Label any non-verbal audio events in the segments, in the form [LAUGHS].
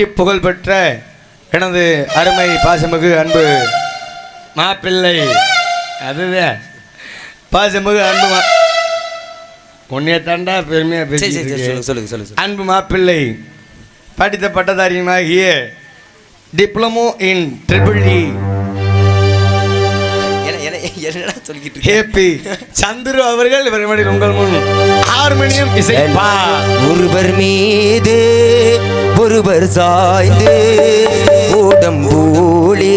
போற்றி புகழ்பெற்ற எனது அருமை பாசமிகு அன்பு மாப்பிள்ளை. அதுதான் பாசமிகு அன்பு மா உன்னைய தாண்டா பெருமையா சரி சரி சரி பேசிட்டு சொல்லுங்க சொல்லுங்க. அன்பு மாப்பிள்ளை படித்த பட்டதாரியுமாகிய டிப்ளமோ இன் ட்ரிபிள் இ என்னடா சொல்லிக்கிட்டு? ஹேப்பி சந்துரு அவர்கள் இவர் உங்கள் முன். ஹார்மோனியம் இசைப்பா. ஒருவர் மீது ஒருவர் சாய்ந்து ஓடம் போலே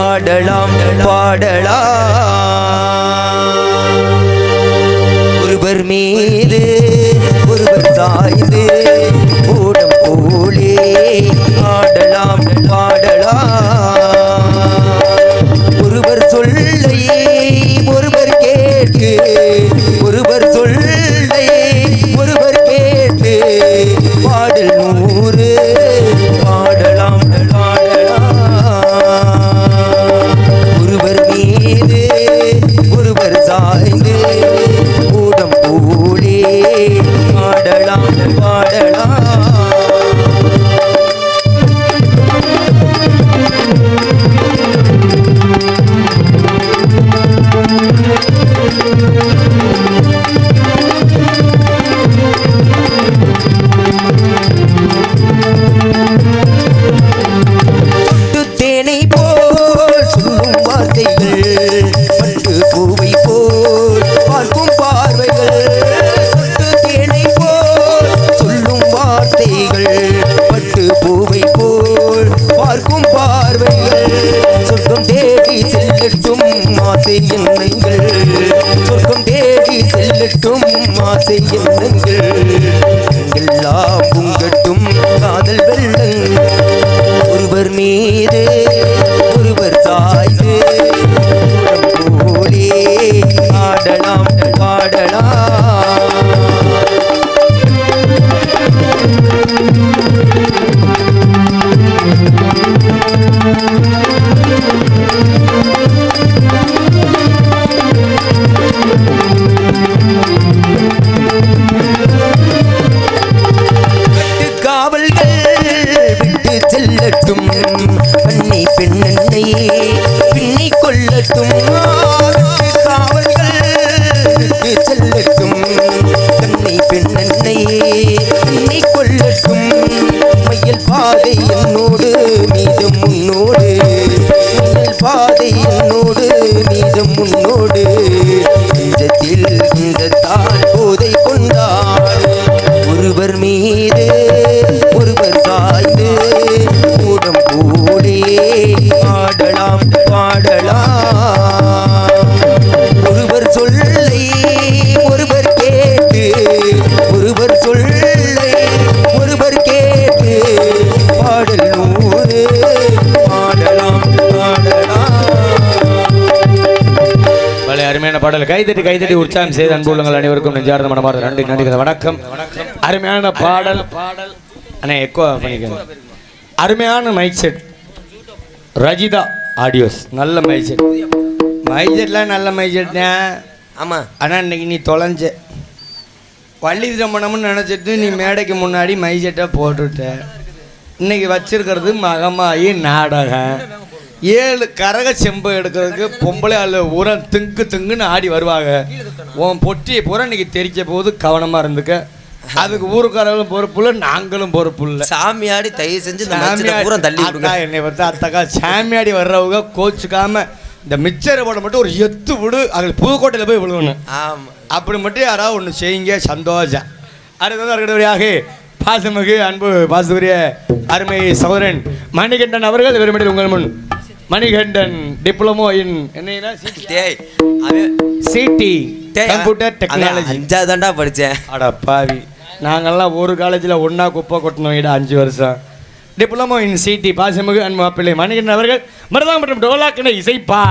ஆடலாம் பாடலாம். ஒருவர் மீது ஒருவர் சாய்ந்து ஆசை எண்ணங்கள் சொர்க்கம் தேடி செல்லட்டும் ஆசை எண்ணங்கள் கைதட்டி கைதட்டி உற்சாகம் செய்த அன்பு உள்ளங்கள் அனைவருக்கும் நெஞ்சார்ந்த மனமார்ந்த நன்றி நன்றி வணக்கம். அருமையான பாடல். பாடல் அண்ணா எக்கோ பண்ணிக்கோங்க. அருமையான மைக் செட் ரஜிதா ஆடியோஸ் நல்ல மைக் செட் மைக் செட்லாம் நல்ல மைக் செட் தான் ஆமாம் ஆனால் இன்னைக்கு நீ தொலைஞ்ச. வள்ளி திருமணம்னு நினச்சிட்டு நீ மேடைக்கு முன்னாடி மைக் செட்டை போட்டுட்ட. இன்னைக்கு வச்சிருக்கிறது மகமாயி நாடகம். ஏழு கரக செம்பு எடுக்கிறதுக்கு பொம்பளை ஆள் ஊரா திங்கு திங்குன்னு ஆடி வருவாங்க. உன் பொட்டியை பூரா இன்னைக்கு தெரிக்க போது கவனமாக இருந்துக்க. அதுக்கு ஊருக்காரர்களும் பொறுப்பு இல்லை நாங்களும் பொறுப்பு இல்லை. சாமியாடி தயவு செஞ்சு இந்த மச்சத்தை பூரா தள்ளி விடுங்க. என்னை பார்த்தா அத்தக்கா சாமியாடி வர்றவங்க கோச்சுக்காம இந்த மிச்சரை போட மட்டும் ஒரு எத்து விடு அதில் புதுக்கோட்டையில் போய் விழுவணும் ஆமா. அப்படி மட்டும் யாராவது ஒன்று செய்யுங்க சந்தோஷம். அடுத்தது அடுத்தபடியாக பாசமிகு அன்பு பாசுரிய அருமை சகோதரன் மணிகண்டன் அவர்கள் வெறுமனே உங்கள் முன். மணிகண்டன் டிப்ளமோ இன் என்ன டேய் அது சிடி கம்ப்யூட்டர் டெக்னாலஜி அஞ்சாதான்டா படித்தேன் அட பாவி. நாங்கள்லாம் ஒரு காலேஜில் ஒன்றா குப்பை கொட்டணும் இடம் அஞ்சு வருஷம். டிப்ளமோ இன் சிடி பாசிமுகு அன் மாப்பிள்ளை மணிகண்டன் அவர்கள் மருதாம் மற்றும் டோலாக்கின இசைப்பா.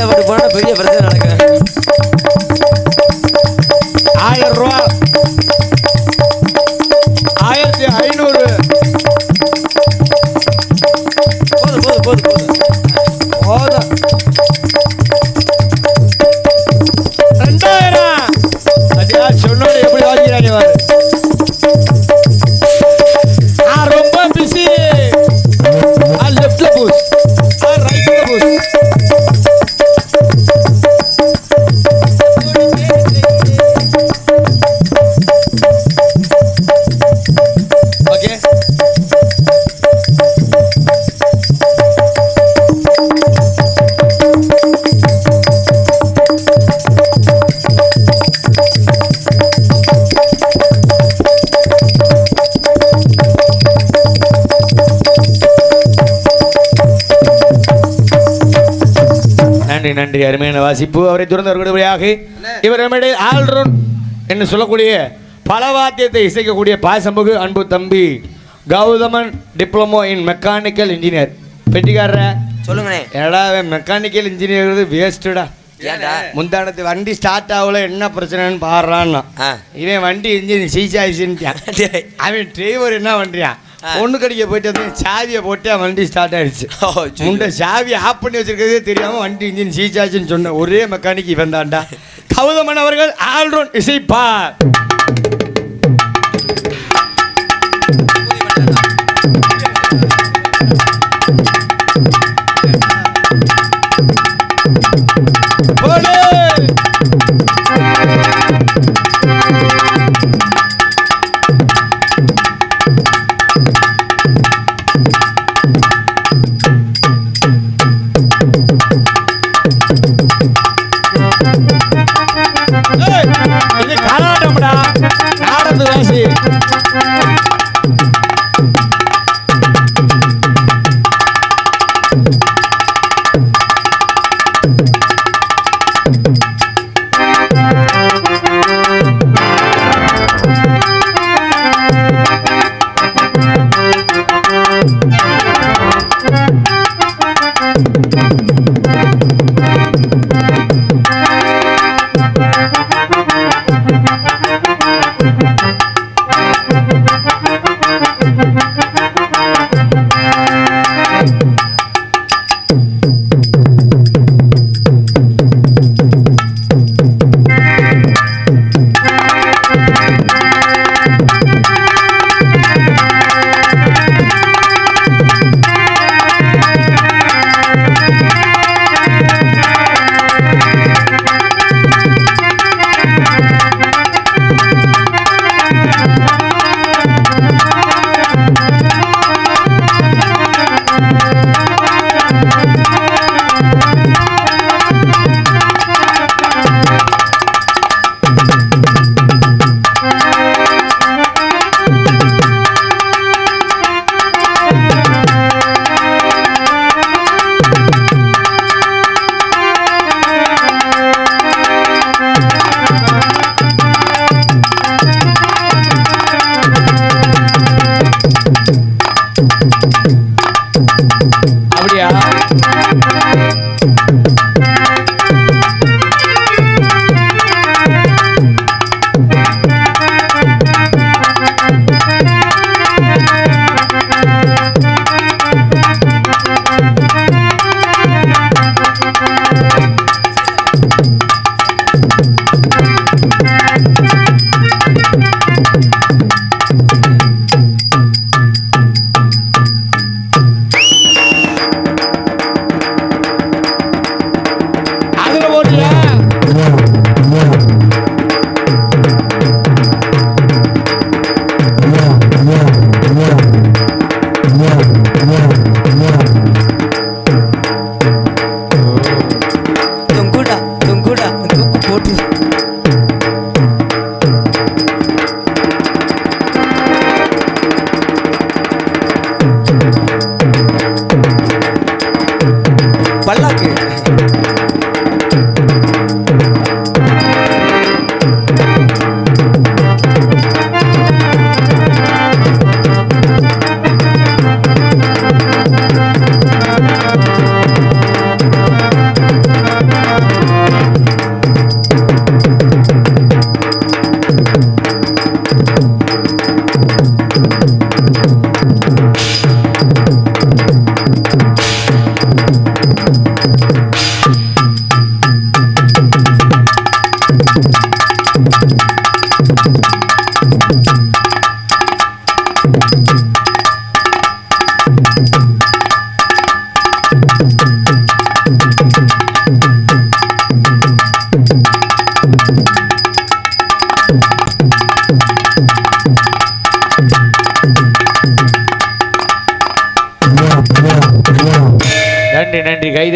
என் போனா பெரிய பிரச்சனை நடக்கும் நன்றி நன்றி. அருமையான வாசிப்பு. அவரை துறந்து வருகிறபடியாக இவர் நம்மிடையே ஆல்ரவுண்ட் என்று சொல்லக்கூடிய பல வாத்தியத்தை இசைக்கக்கூடிய பாசம்புகு அன்பு தம்பி Gauthaman diploma in mechanical engineer பெட்டிக்காரர. சொல்லுங்கண்ணே. ஏடா மெக்கானிக்கல் இன்ஜினியர் வேஸ்ட்டுடா முந்தானத்து வண்டி ஸ்டார்ட் ஆகல என்ன பிரச்சனைன்னு பாடுறான்னா. இவன் வண்டி இன்ஜின் சீசாயிச்சுன்ட்டான் [LAUGHS] டேய். அவன் டிரைவர் என்ன பண்றான்? ஆ. ஒண்ணு கடிக்க போயிட்டு வந்து சாவியை போட்டு வண்டி ஸ்டார்ட் ஆயிடுச்சு. முண்டை சாவி ஆஃப் பண்ணி வச்சிருக்கிறதே தெரியாம வண்டி இன்ஜின் சீச்சாச்சுன்னு சொன்ன ஒரே மெக்கானிக் இவன் தான்டா கௌதமன் அவர்கள் ஆல்ரவுண்ட் இசைப்பார்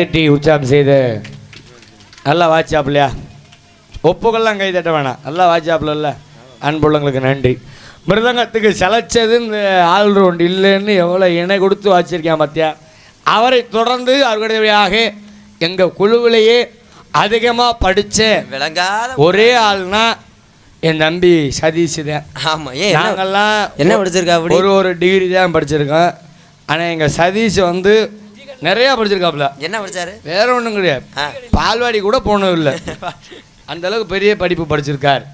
கைதட்டி உற்சாகம் செய்து. நல்லா வாட்சாப்லையா ஒப்புக்கெல்லாம் கை தட்ட வேணாம். நல்லா இல்லை அன்புள்ளங்களுக்கு நன்றி. மிருதங்கத்துக்கு சலைச்சது இந்த ஆல்ரவுண்ட் இல்லைன்னு எவ்வளோ இணை கொடுத்து வாச்சிருக்கேன் பார்த்தியா அவரை தொடர்ந்து அவர்களுடையதாக எங்கள் குழுவிலேயே அதிகமாக படித்த விளங்காத ஒரே ஆள்னா என் தம்பி சதீஷ் தான். ஆமா ஏன் என்ன நாங்கெல்லாம் என்ன படிச்சிருக்கா? ஒரு ஒரு டிகிரி தான் படிச்சிருக்கோம். ஆனால் எங்கள் சதீஷ் வந்து நிறையா படிச்சிருக்காப்புல. என்ன படிச்சாரு? வேற ஒன்றும் கிடையாது. பால்வாடி கூட போனது இல்லை. அந்த அளவுக்கு பெரிய படிப்பு படிச்சிருக்கார்.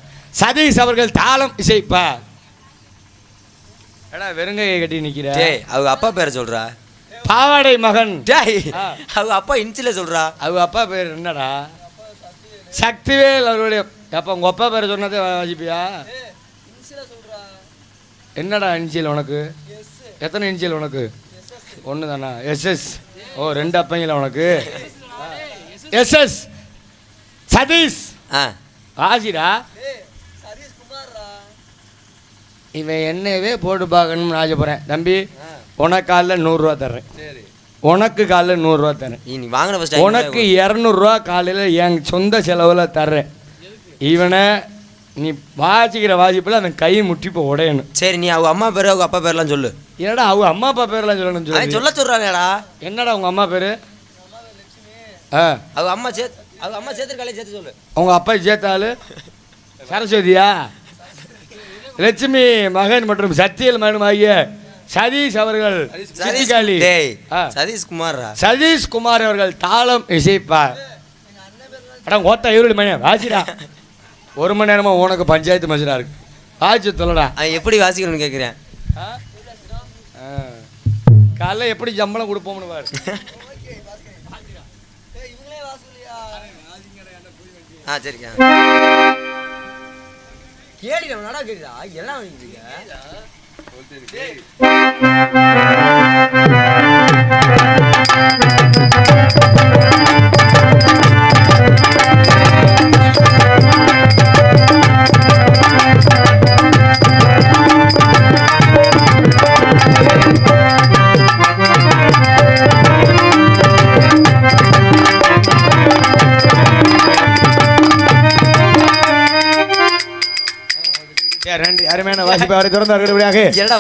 சதீஷ் அவர்கள் தாளம் இசைப்பா எடா வெறுங்கையை கட்டி நிற்கிற அவங்க அப்பா பேரை சொல்றா. பாவாடை மகன். டேய். அவங்க அப்பா இன்ச்சில சொல்றா. அவங்க அப்பா பேர் என்னடா? சக்திவேல் அவருடைய அப்போ உங்கள் அப்பா பேர் சொன்னதே வாசிப்பியா என்னடா இன்சியல் உனக்கு? எத்தனை இன்சியல் உனக்கு? ஒன்று தானா எஸ்எஸ் ஓ ரெண்டு அப்பங்களா உனக்கு? எஸ்எஸ் சதீஷ். ஆ. ஆசிரா இவன் என்னவே போட்டு பார்க்கணும்னு ஆசைப்படுறேன். தம்பி உனக்கு காலைல நூறுரூவா தர்றேன். உனக்கு காலைல நூறுரூவா தரேன் நீ வாங்கின ஃபர்ஸ்ட் உனக்கு இரநூறுவா காலையில் என் சொந்த செலவில் தர்றேன். இவனை நீ வாசிக்கிற வாசிப்பில் அந்த கை முட்டி இப்போ உடையணும். சரி நீ அவங்க அம்மா பேரு அவங்க அப்பா பேர்லாம் சொல்லு. என்னடா அவங்க அம்மா அப்பா பேர்லாம் சொல்லணும் சொல்லி சொல்ல சொல்றாங்கடா. என்னடா உங்கள் அம்மா பேர்? ஆ. அவங்க அம்மா சேர்த்து அவங்க அம்மா சேர்த்துருக்காளே சேர்த்து சொல்லு. உங்கள் அப்பா சேர்த்தாலு? சரஸ்வதியா? லட்சுமி மகன் மற்றும் சத்தியல் மகன் ஆகிய சதீஷ் அவர்கள். சதீஷ் குமார்ரா? சதீஷ் குமார் அவர்கள் தாளம் இசைப்பார். அடா ஓத்தா இவரு மணி வாசிடா. ஒரு மணி நேரமா உனக்கு பஞ்சாயத்து மஜரா இருக்கு. ஆச்சு சொல்லடா. எப்படி வாசிக்கணும்னு கேட்குறேன் காலைல எப்படி சம்பளம் கொடுப்போம்னு பாரு. ஆ சரிக்கா. கேடி நம்ம நடா கேக்குதா? எல்லாம் வாங்கிட்டு சரி, நன்றி. அருமையான வாசிப்பு. அவரை தொடர்ந்து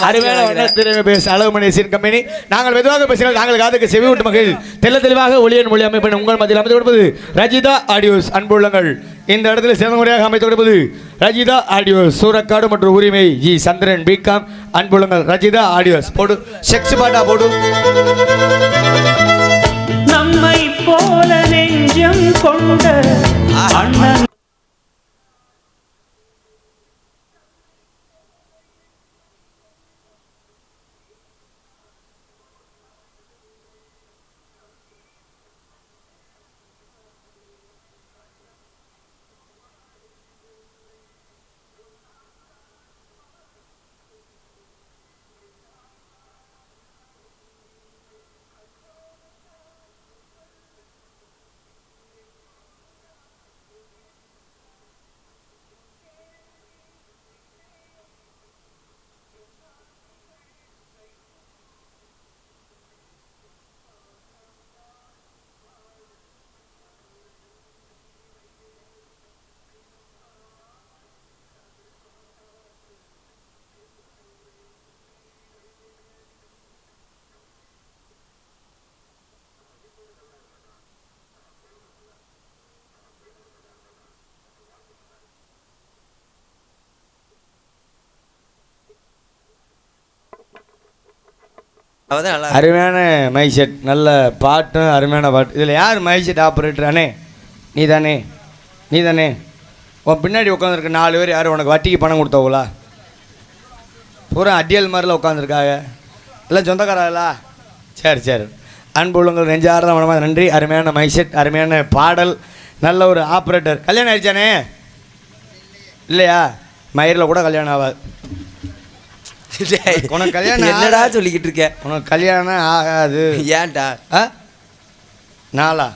அருமையான பேச அளவு மணி சீர் கம்பெனி. நாங்கள் மெதுவாக பேசினால் நாங்கள் காதுக்கு செவி விட்டு மகிழ் தெல்ல தெளிவாக ஒளியன் மொழி அமைப்பின் உங்கள் மத்தியில் அமைத்து கொடுப்பது ரஜிதா ஆடியோஸ் அன்புள்ளங்கள் இந்த இடத்துல சிறந்த முறையாக அமைத்து கொடுப்பது ரஜிதா ஆடியோஸ் சூரக்காடு மற்றும் உரிமை ஜி. சந்திரன் பிகாம் அன்புள்ளங்கள் ரஜிதா ஆடியோஸ் போடு. செக்ஸ் பாட்டா போடு. நம்மை போல நெஞ்சம் கொண்ட அண்ணன் அவதான் நல்லா அருமையான மைசெட் நல்ல பாட்டும் அருமையான பாட்டு. இதில் யார் மைசெட் ஆப்ரேட்டர் அண்ணே? நீ தானே நீ தானே உன் பின்னாடி உட்காந்துருக்க நாலு பேர் யார்? உனக்கு வட்டிக்கு பணம் கொடுத்தவங்களா? பூரா அடியல் மாதிரிலாம் உட்காந்துருக்காங்க எல்லாம் சொந்தக்காரங்களா? சரி சரி. அன்பு உள்ளங்கள் நெஞ்சார்ந்த மனமாக நன்றி. அருமையான மைசெட் அருமையான பாடல் நல்ல ஒரு ஆப்ரேட்டர் கல்யாணம் ஆயிடுச்சானே இல்லையா? மயிரில் கூட கல்யாணம் ஆகாது. உனக்கு கல்யாணம் என்னடா சொல்லிக்கிட்டு இருக்க? உனக்கு கல்யாணம் ஆகாது. ஏன்டா? ஆ? நாளா?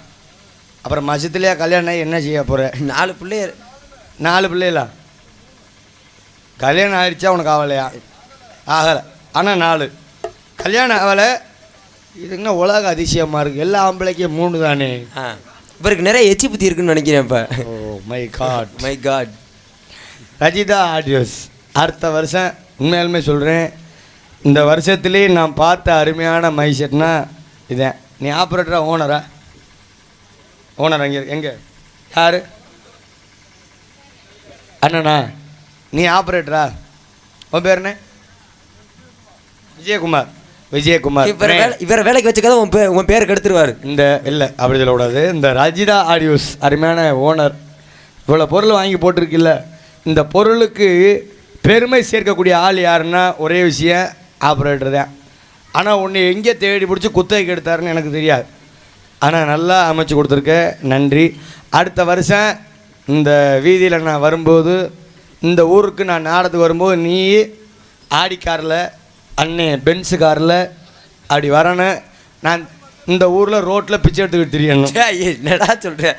அப்புறம் மசத்துலேயே கல்யாணம் என்ன செய்ய போகிற நாலு பிள்ளையர் நாலு பிள்ளைகளா? கல்யாணம் ஆயிடுச்சா உனக்கு ஆகலையா? ஆகலை. ஆனால் நாலு. கல்யாணம் ஆகலை. இதுங்கன்னா உலக அதிசயமாக இருக்குது எல்லா ஆம்பளைக்கும் மூணு தானே? இவருக்கு நிறைய எச்சி புத்தி இருக்குன்னு நினைக்கிறேன் இப்போ. ஓ my god my god Rajitha audios. அடுத்த வருஷம் உண்மையாலுமே சொல்கிறேன் இந்த வருஷத்துலேயே நான் பார்த்த அருமையான மைசெட்னா இதான் நீ ஆப்ரேட்டரா ஓனரா? ஓனர் எங்கே எங்கே? யார்? அண்ணனா? நீ ஆப்ரேட்டரா உன் பேர் என்ன? விஜயகுமார். விஜயகுமார். இவரை வேலை இவரை வேலைக்கு வச்சுக்காத உன் பேர் உன் பேருக்கு எடுத்துருவாரு. இந்த இல்லை அப்படி சொல்லக்கூடாது. இந்த ரஜிதா ஆடியோஸ் அருமையான ஓனர். இவ்வளோ பொருள் வாங்கி போட்டிருக்கில்ல. இந்த பொருளுக்கு பெருமை சேர்க்கக்கூடிய ஆள் யாருன்னா ஒரே விஷயம் ஆப்ரேட்டர் தான். ஆனால் உன்னை எங்கே தேடி பிடிச்சி குத்தகைக்கு எடுத்தாருன்னு எனக்கு தெரியாது. ஆனால் நல்லா அமைச்சு கொடுத்துருக்க நன்றி. அடுத்த வருஷம் இந்த வீதியில் நான் வரும்போது இந்த ஊருக்கு நான் நாடத்துக்கு வரும்போது நீ ஆடி காரில் அண்ணே பென்ஸு காரில் அப்படி வரணும். நான் இந்த ஊரில் ரோட்டில் பிச்சை எடுத்துக்கிட்டு தெரியணும். என்னடா சொல்கிறேன்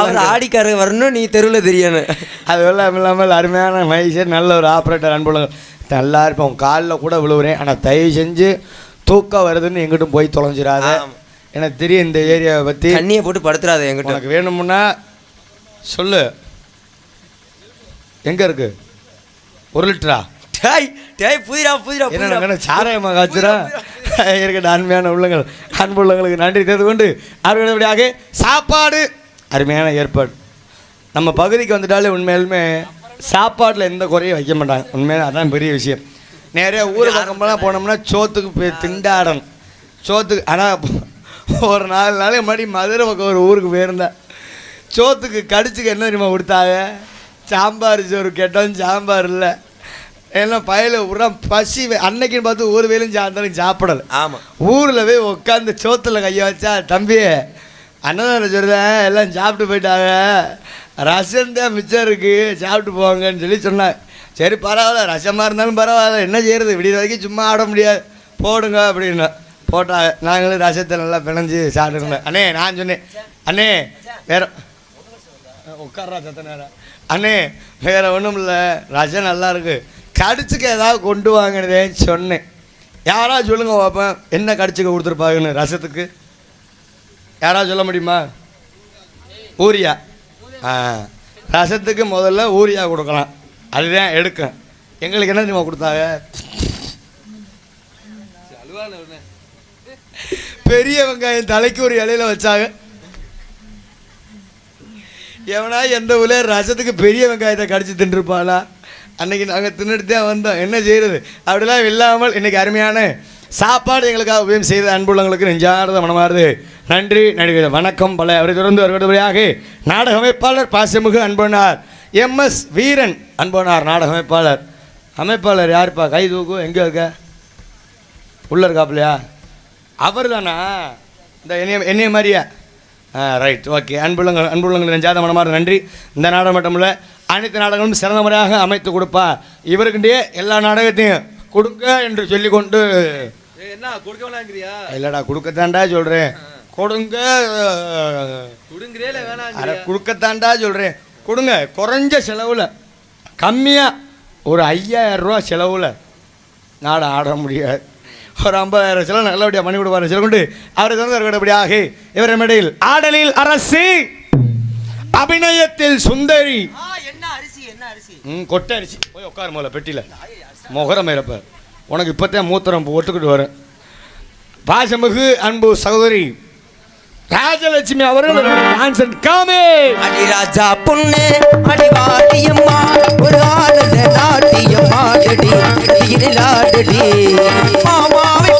அவர் ஆடிக்கார வரணும் நீ தெருவில் தெரியணும். அது இல்லாமல் அருமையான மைசர் நல்ல ஒரு ஆப்ரேட்டர் அன்புள்ள நல்லா இருப்போம் காலில் கூட விழுவுறேன். ஆனால் தயவு செஞ்சு தூக்கம் வருதுன்னு எங்கிட்டும் போய் தொலைஞ்சிடாத. எனக்கு தெரியும் இந்த ஏரியாவை பற்றி தண்ணியை போட்டு படுத்துறாத என்கிட்ட உனக்கு வேணும்னா சொல்லு. எங்கே இருக்கு? ஒரு லிட்டரா? டேய் டேய் புதிரா புதிரா என்ன சாராயமாக காய்ச்சுரா இருக்கட்டும் அருமையான உள்ளங்கள். அன்பு உள்ளங்களுக்கு நன்றி தெரிந்து கொண்டு அறுவடையாக சாப்பாடு. அருமையான ஏற்பாடு. நம்ம பகுதிக்கு வந்துட்டாலே உண்மையாலுமே சாப்பாட்டில் எந்த குறையும் வைக்க மாட்டாங்க. உண்மையிலே அதான் பெரிய விஷயம். நிறைய ஊர் பக்கமெல்லாம் போனோம்னா சோத்துக்கு போய் திண்டாடணும். சோத்துக்கு ஆனால் ஒரு நாலு நாளைக்கு முன்னாடி மதுரை பக்கம் ஒரு ஊருக்கு போயிருந்தேன் சோத்துக்கு கடிச்சுக்கு என்ன தெரியுமா கொடுத்தாங்க? சாம்பார் சோறு கேட்டோம் சாம்பார் இல்லை. எல்லாம் பயல உரா பசி அன்னைக்குன்னு பார்த்து ஒரு வேலையும் சாயந்தரம் சாப்பிடல. ஆமா. ஊரில் போய் உட்காந்து சோத்துல கையை வச்சா தம்பி அண்ணன் சொல்கிறேன் எல்லாம் சாப்பிட்டு போயிட்டாங்க. ரசம் தான் மிச்சம் இருக்குது சாப்பிட்டு போவாங்கன்னு சொல்லி சொன்னாங்க சரி பரவாயில்ல. ரசமாக இருந்தாலும் பரவாயில்ல. என்ன செய்கிறது விடிய வரைக்கும் சும்மா ஆட முடியாது. போடுங்க அப்படின்னா போட்டாங்க. நாங்களும் ரசத்தை நல்லா பிணைஞ்சு சாப்பிட்டுருந்தோம் அண்ணே நான் சொன்னேன். அண்ணே வேற உட்கார்றா சத்த நேரம் அண்ணே வேற ஒன்றும் இல்லை. ரசம் நல்லாயிருக்கு கடிச்சுக்க ஏதாவது கொண்டு வாங்கினதேன்னு சொன்னேன். யாராவது சொல்லுங்க பார்ப்பேன் என்ன கடிச்சுக்க கொடுத்துருப்பாங்கன்னு ரசத்துக்கு? யாராவது சொல்ல முடியுமா? ஊரியா. ஆ. ரசத்துக்கு முதல்ல ஊரியா கொடுக்கலாம். அதுதான் எடுக்கும். எங்களுக்கு என்ன தெரியுமா கொடுத்தாங்க? பெரிய வெங்காயம் தலைக்கு ஒரு இலையில வச்சாங்க. எவனா எந்த ஊர்ல ரசத்துக்கு பெரிய வெங்காயத்தை கடிச்சு தின்றுப்பாளா அன்னைக்கு நாங்கள் தின்னுட்டு தான் வந்தோம். என்ன செய்யறது அப்படிலாம் இல்லாமல் இன்னைக்கு அருமையான சாப்பாடு எங்களுக்காக உபயம் செய்த அன்புள்ளவங்களுக்கு நெஞ்சார்ந்த மனமாறுது நன்றி நடிகர் வணக்கம் பல அவரை தொடர்ந்து வருவதாக நாடக அமைப்பாளர் பாசமிகு அன்பனார் எம்எஸ் வீரன் அன்பனார் நாடக அமைப்பாளர் அமைப்பாளர் யாருப்பா? கை தூக்கு எங்கே இருக்க? உள்ள இருக்காப்லையா அவர் தானா இந்த என்னைய என்னைய மாதிரியா? ஆ ரைட் ஓகே அன்புள்ளங்கள் அன்புள்ளங்கள் நெஞ்சாத மனமாறு நன்றி. இந்த நாடகம் மட்டும் அனைத்து நாடகங்களும் சிறந்த முறையாக அமைத்து கொடுப்பா இவருக்குண்டே எல்லா நாடகத்தையும் கொடுங்க என்று சொல்லிக்கொண்டு என்ன கொடுக்க வேணாங்கிறியா இல்லைடா கொடுக்கத்தாண்டா சொல்கிறேன் கொடுங்க கொடுங்குறே வேணாம் அட கொடுக்கத்தாண்டா சொல்கிறேன் கொடுங்க குறைஞ்ச செலவில் கம்மியாக ஒரு ஐயாயிரம் ரூபா செலவில் நாடை ஆட முடியாது. ஒரு ஐம்பதாயிரம் செலவு நல்லபடியாக பண்ணி கொடுப்பாரு. சில கொண்டு அவரை வந்து இருக்கபடியாக இவர் மேடையில் ஆடலில் அரசு அபிநயத்தில் சுந்தரி. என்ன அரிசி என்ன அரிசி? ம் கொட்டை அரிசி. போய் உட்காரு முதல்ல பெட்டியில். முகரம் இருப்ப உனக்கு இப்போத்தான் மூத்திரம் ஒத்துக்கிட்டு வரேன் பாசமிகு அன்பு சகோதரி ராஜலட்சுமி அவர்கள் டான்சர் காமே. அடி ராஜா பொண்ணு அடி வாடியம்மா ஒரு ஆனந்த நாட்டியம்மா அடி அடியில் ஆடடி. மாமாவை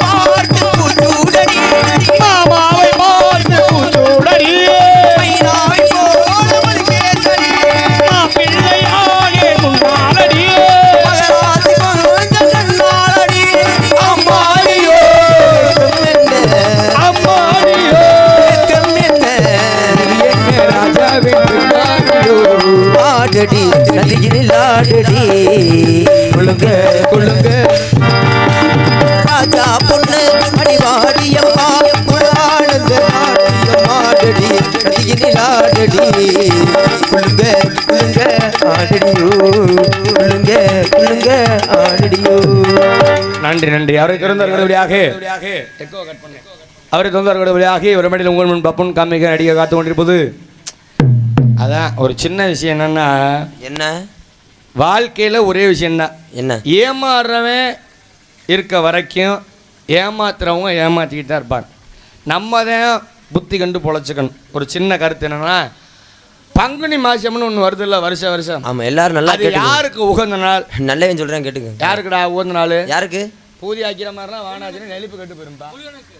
ஆடடி நதியில் ஆடடி. கொள்ளுங்க கொள்ளுங்க ராஜா பொண்ணு ஆனந்த நாட்டியம் ஆடடி நதியில் ஆடடி. குழுங்க குழுங்க ஆடடியோ குலுங்க குலுங்க ஆடடியோ. நன்றி நன்றி. அவரை திறந்தவர்களுடையாக அவரை திறந்தவர்களுடையாக ஒரு மேடையில் உங்கள் முன் பப்புன் காமிக்க நடிகை காத்து கொண்டிருப்பது அதான் ஒரு சின்ன விஷயம் என்னன்னா என்ன? வாழ்க்கையில் ஒரே விஷயம்தான் என்ன? ஏமாறுறவன் இருக்க வரைக்கும் ஏமாத்துறவங்க ஏமாற்றிக்கிட்டு தான் இருப்பாங்க. நம்ம தான் புத்தி கண்டு பொழைச்சிக்கணும். ஒரு சின்ன கருத்து என்னன்னா பங்குனி மாசம்னு ஒன்று வருது இல்லை வருஷம் வருஷம். ஆமா எல்லாரும் நல்லா யாருக்கு உகந்த நாள்? நல்லவன் சொல்றேன் கேட்டுங்க யாருக்குடா உகந்த நாள்? யாருக்கு? பூதி ஆக்கிற மாதிரிலாம் வானாச்சுன்னு நெளிப்பு கட்டு போயிருப்பா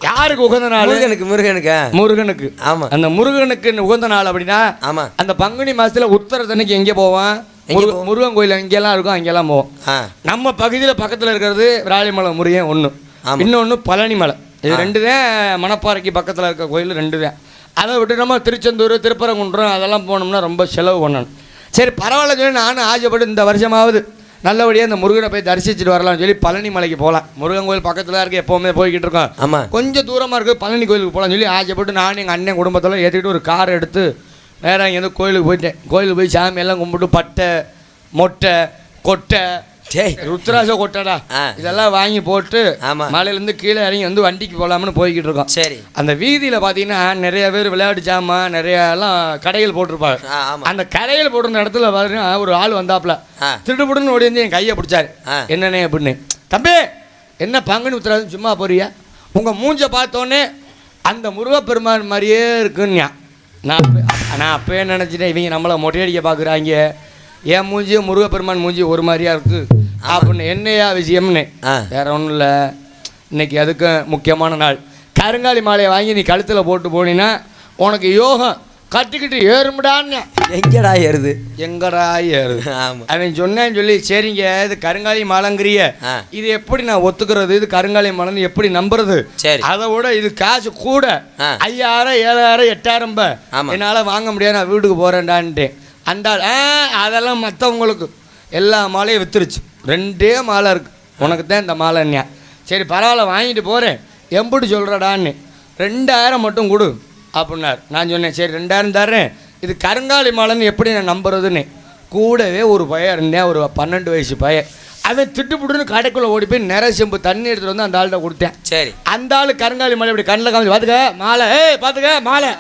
யாருக்கு உகந்த நாள்? முருகனுக்கு முருகனுக்கு. முருகனுக்கு. ஆமா. அந்த முருகனுக்கு உகந்த நாள் அப்படின்னா ஆமா. அந்த பங்குனி மாசத்துல உத்தரத்தன்னைக்கு எங்கே போவான் எங்க முருக- போவோம்? முருகன் கோயில் எங்கெல்லாம் இருக்கும் அங்கெல்லாம் போவோம். நம்ம பகுதியில் பக்கத்தில் இருக்கிறது விராலிமலை முருகன் ஒன்று. இன்னொன்று பழனி மலை. இது ரெண்டு தான் மணப்பாறைக்கு பக்கத்தில் இருக்க கோயில் ரெண்டு தான் அதை விட்டு நம்ம திருச்செந்தூர் திருப்பரங்குன்றம் அதெல்லாம் போனோம்னா ரொம்ப செலவு பண்ணணும். சரி பரவாயில்ல சொல்லி நானும் ஆசைப்பட்டு இந்த வருஷமாவது நல்லபடியாக இந்த முருகனை போய் தரிசிச்சுட்டு வரலாம்னு சொல்லி பழனி மலைக்கு போகலாம். முருகன் கோயில் பக்கத்தில் இருக்க எப்போவுமே போய்கிட்டு இருக்கோம். ஆமா. கொஞ்சம் தூரமாக இருக்குது பழனி கோயிலுக்கு போகலாம்னு சொல்லி ஆசைப்பட்டு நானும் எங்கள் அண்ணன் குடும்பத்தில் ஏற்றிக்கிட்டு ஒரு கார் எடுத்து நேராக இங்கேருந்து கோயிலுக்கு போயிட்டேன். கோயிலுக்கு போய் சாமி எல்லாம் கும்பிட்டு பட்டை மொட்டை கொட்டை டேய். ருத்ராச கொட்டடா. இதெல்லாம் வாங்கி போட்டு. மலையிலேருந்து கீழே இறங்கி வந்து வண்டிக்கு போகலாம்னு போய்கிட்டு இருக்கோம். சரி. அந்த வீதியில் பார்த்தீங்கன்னா நிறைய பேர் விளையாட்டு ஜாமான் நிறைய எல்லாம் கடைகள் போட்டிருப்பாங்க. அந்த கடையில் போட்டிருந்த இடத்துல பாருங்க ஒரு ஆள் வந்தாப்புல. திருடுபுடுன்னு ஓடி வந்து என் கையை பிடிச்சாரு. என்னண்ணே அப்படின்னு. தம்பி என்ன பங்குனி உத்தரவாதம் சும்மா போறியா? உங்கள் மூஞ்ச பார்த்தோன்னே அந்த முருகப்பெருமான் மாதிரியே இருக்குன்னு நான் அப்ப- நான் அப்பயே நினச்சிட்டேன் இவங்க நம்மளை மொட்டையடிக்க பார்க்குறாங்க என் மூஞ்சியும் முருகப்பெருமான் மூஞ்சி ஒரு மாதிரியா இருக்கு. அப்படின்னு என்னையா விஷயம்னு. வேற ஒன்றும் இல்லை. இன்னைக்கு அதுக்கு முக்கியமான நாள். கருங்காலி மாலையை வாங்கி நீ கழுத்தில் போட்டு போனீன்னா உனக்கு யோகம் கட்டிக்கிட்டு ஏறுமுடான்னு. எங்கடா ஏறுது? எங்கடா ஏறுது? ஆமா. அவன் சொன்னேன்னு சொல்லி சரிங்க இது கருங்காலி மாலைங்கிறிய. இது எப்படி நான் ஒத்துக்கிறது? இது கருங்காலி மாலைன்னு எப்படி நம்புறது? சரி. அதை விட இது காசு கூட. ஐயாயிரம் ஏழாயிரம் எட்டாயிரம். என்னால வாங்க முடியாது நான் வீட்டுக்கு போறேன்டான்ட்டேன். அந்த அதெல்லாம் மற்றவங்களுக்கு எல்லா மாலையும் வித்துருச்சு. ரெண்டே மாலை இருக்கு. உனக்கு தான் இந்த மாலைன்யா சரி பரவாயில்ல வாங்கிட்டு போகிறேன் எம்புட்டு சொல்கிறடான்னு ரெண்டாயிரம் மட்டும் கொடு அப்படின்னார். நான் சொன்னேன் சரி ரெண்டாயிரம் தர்றேன். இது கருங்காலி மாலைன்னு எப்படி நான் நம்புறதுன்னு. கூடவே ஒரு பையன் இருந்தேன் ஒரு பன்னெண்டு வயசு பையன். அவன் திட்டுப்புட்டுன்னு கடைக்குள்ளே ஓடி போய் நிறைய செம்பு தண்ணி எடுத்துகிட்டு வந்து அந்த ஆள்கிட்ட கொடுத்தேன். சரி. அந்த ஆளு கருங்காலி மாலை இப்படி கண்ணில் காமிச்சு பார்த்துக்க மாலை ஏய் பார்த்துக்க மாலை.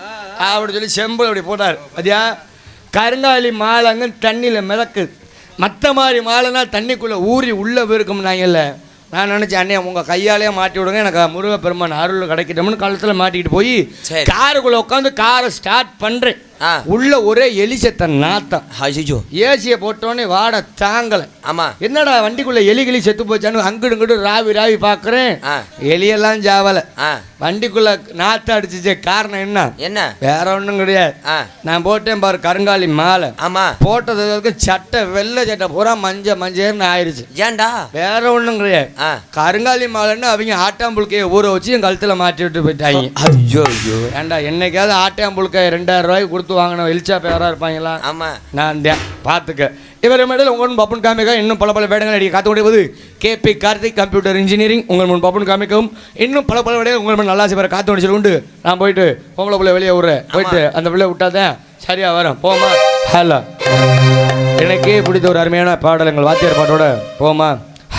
அப்படி சொல்லி செம்பு அப்படி போட்டார். அதியா கருங்காலி மாலைங்க தண்ணியில் மிதக்குது. மற்ற மாதிரி மாலைனா தண்ணிக்குள்ளே ஊறி உள்ளே போயிருக்கும்னாங்கல்ல. நான் நினச்சேன் அண்ணே உங்கள் கையாலே மாட்டி விடுங்க. எனக்கு முருகப்பெருமான் அருள் கிடைக்கட்டும்னு கழுத்தில் மாட்டிக்கிட்டு போய். காருக்குள்ளே உட்காந்து காரை ஸ்டார்ட் பண்ணுறேன் உள்ள ஒரே எலிசத்த நாத்தம் ஐயோ ஏசியை போட்டோன்னே வாட தாங்கலை. ஆமா. என்னடா வண்டிக்குள்ள எலி கிளி செத்து போச்சான்னு அங்கிட்டு இங்கிட்டு ராவி ராவி பார்க்குறேன் எலியெல்லாம் ஜாவலை வண்டிக்குள்ள நாற்று அடிச்சிச்சு காரணம் என்ன? என்ன? வேற ஒன்றும் கிடையாது. நான் போட்டேன் பாரு கருங்காலி மாலை. ஆமா. போட்டதுக்கு சட்டை வெள்ளை சட்டை பூரா மஞ்ச மஞ்சள்னு ஆயிடுச்சு ஏன்டா? வேற ஒன்றும் கிடையாது. கருங்காலி மாலைன்னு அவங்க ஆட்டாம்புழுக்கையை ஊற வச்சு என் கழுத்தில் மாட்டி விட்டு போயிட்டாங்க. ஐயோ ஐயோ ஏன்டா என்னைக்காவது ஆட்டாம்புழுக்கை ரெண்டாயிரம் ரூபாய்க்கு கொடுத்து வாங்கின வெளிச்சா பேரா இருப்பாங்களா? ஆமா. நான் தான் பார்த்துக்க. இவர் மேடல் உங்கள் முன் பப்பன் காமிக்க இன்னும் பல பல வேடங்கள் அடிக்க காத்து கொண்டிருப்பது கேபி கார்த்திக் கம்ப்யூட்டர் இன்ஜினியரிங் உங்கள் முன் பப்பன் காமிக்கவும் இன்னும் பல பல வேடங்கள் உங்கள் முன் நல்லா பேர காத்து கொண்டு உண்டு நான் போயிட்டு பொம்பளை பிள்ளை வெளியே விட்றேன் போயிட்டு அந்த பிள்ளை விட்டாதான் சரியா வரும். போமா ஹலோ. எனக்கே பிடித்த ஒரு அருமையான பாடல் எங்கள் வாத்தியார் பாட்டோட போமா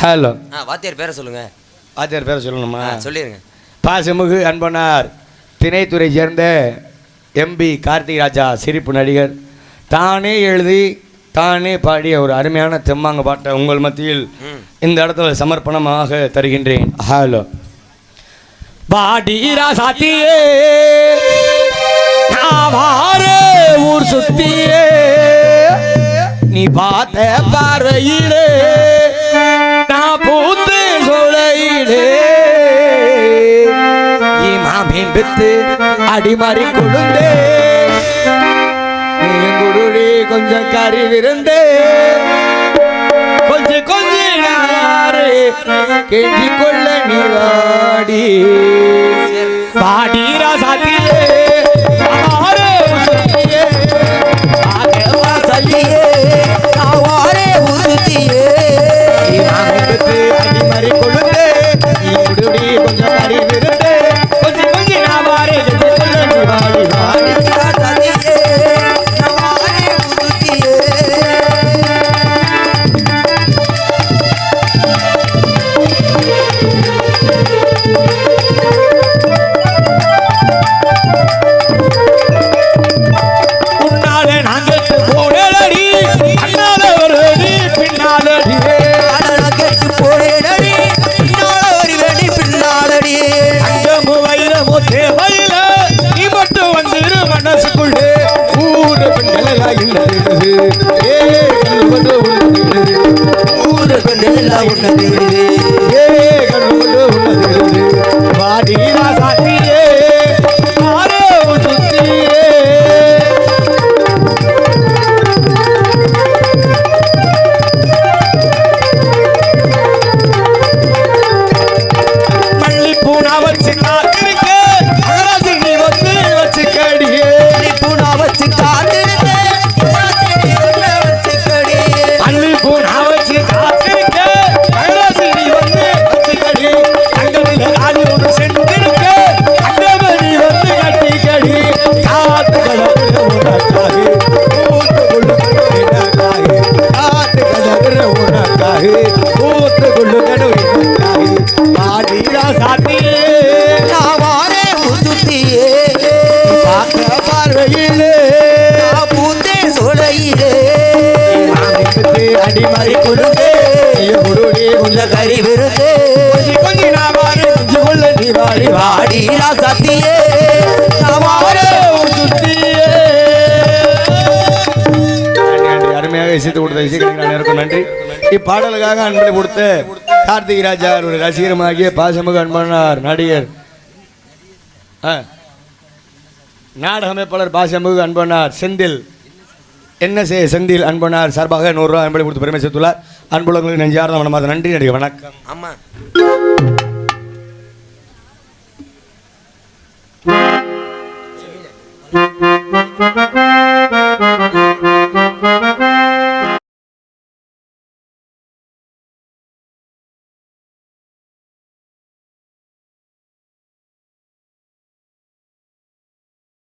ஹலோ. ஆ வாத்தியார் பேரை சொல்லுங்க. வாத்தியார் பேரை சொல்லணுமா? ஆ சொல்லிருங்க. பாசமுகு அன்பனார் திணைத்துறை சேர்ந்த எம்பி கார்த்திக் ராஜா சிரிப்பு நடிகர். தானே எழுதி தானே பாடிய ஒரு அருமையான தெம்மாங்க பாட்டை உங்கள் மத்தியில் இந்த இடத்துல சமர்ப்பணமாக தருகின்றேன். ஹலோ. பாடிரா சாத்தியே ஊர் சுத்தியே. நீ பார்த்த பாறையிலே நான் பூத்து சொல்லையிலே மாமீன் வித்து அடிமாறி கொழுந்தே. நீ குருடி கொஞ்சம் கறி விருந்தே. கொஞ்சம் கொஞ்சம் நாரு கொள்ள நீ வாடி பாடி ராசாத்தியே அடிமறி கொடுத்தே குருடி உள்ள கறி விருந்தே கொஞ்சி நான் வாரி நெஞ்சு கொள்ள நீ வாடி வாடி வாடிரா சத்தியே. அருமையாக இசைத்து கொடுத்த அனைவருக்கும் நன்றி. இப்பாடலுக்காக அன்பளை கொடுத்த கார்த்திக் ராஜா ஒரு ரசிகரமாகிய பாசமுக அன்பானார் நடிகர். நாடக அமைப்பாளர் பாசமுக அன்பனார் செந்தில். என்ன செய்ய செந்தில் அன்பனார் சார்பாக நூறுரூவா அன்பளை கொடுத்து பெருமை சேர்த்துள்ளார். அன்புள்ளவங்களுக்கு நெஞ்சார்ந்த மனமாத நன்றி நடிகை வணக்கம். ஆமாம்